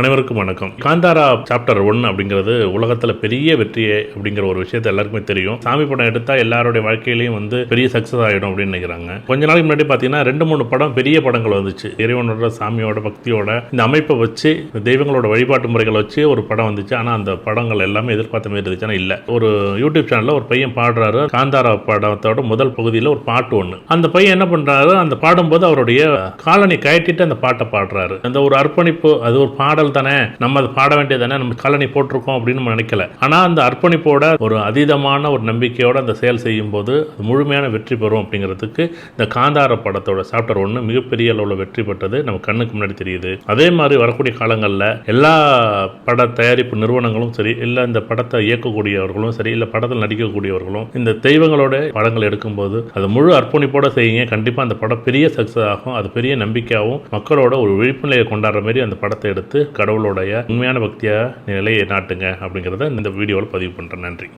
அனைவருக்கும் வணக்கம். Kantara chapter one அப்படிங்கிறது உலகத்தில் பெரிய வெற்றியே அப்படிங்கிற ஒரு விஷயத்தை எல்லாருக்குமே தெரியும். சாமி படம் எடுத்தால் எல்லாருடைய வாழ்க்கையிலையும் வந்து பெரிய சக்ஸஸ் ஆகிடும் அப்படின்னு நினைக்கிறாங்க. கொஞ்ச நாளைக்கு முன்னாடி பார்த்தீங்கன்னா ரெண்டு மூணு படம் பெரிய படங்கள் வந்துச்சு. இறைவனோட சாமியோட பக்தியோட இந்த அமைப்பை வச்சு இந்த தெய்வங்களோட வழிபாட்டு முறைகளை வச்சு ஒரு படம் வந்துச்சு. ஆனால் அந்த படங்கள் எல்லாமே எதிர்பார்த்த மாதிரி இருந்துச்சு. ஆனால் இல்லை. ஒரு யூடியூப் சேனலில் ஒரு பையன் பாடுறாரு. காந்தாரா படத்தோட முதல் பகுதியில் ஒரு பாட்டு ஒன்று அந்த பையன் என்ன பண்ணுறாரு அந்த பாடும்போது அவருடைய காலனி கயட்டிட்டு அந்த பாட்டை பாடுறாரு. அந்த ஒரு அர்ப்பணிப்பு அது ஒரு பாடல் தானே நம்ம அது பாட வேண்டியது தானே நம்ம காலனி போட்டிருக்கோம் அப்படின்னு நம்ம நினைக்கல. ஆனால் அந்த அர்ப்பணிப்போட ஒரு அதீதமான ஒரு நம்பிக்கையோட அந்த செயல் செய்யும் போது அது முழுமையான வெற்றி பெறும் அப்படிங்கிறதுக்கு இந்த காந்தார படத்தோட சாப்டர் ஒன்று மிகப்பெரிய அளவில் வெற்றி பெற்றது நம்ம கண்ணுக்கு முன்னாடி தெரியுது. அதே மாதிரி வரக்கூடிய காலங்களில் எல்லா பட தயாரிப்பு நிறுவனங்களும் சரி இல்லை இந்த படத்தை இயக்கக்கூடியவர்களும் சரி இல்லை படத்தில் நடிக்கக்கூடியவர்களும் இந்த தெய்வங்களோட படங்கள் எடுக்கும்போது அது முழு அர்ப்பணிப்போட செய்யுங்க. கண்டிப்பாக அந்த படம் பெரிய சக்ஸஸ் ஆகும். அது பெரிய நம்பிக்கையாகவும் மக்களோட ஒரு விழிப்புநிலையை கொண்டாடுற மாதிரி அந்த படத்தை எடுத்து கடவுளுடைய உண்மையான பக்தியாக நிலையை நாட்டுங்க அப்படிங்கிறத இந்த வீடியோவில் பதிவு பண்ணுறேன் நன்றி.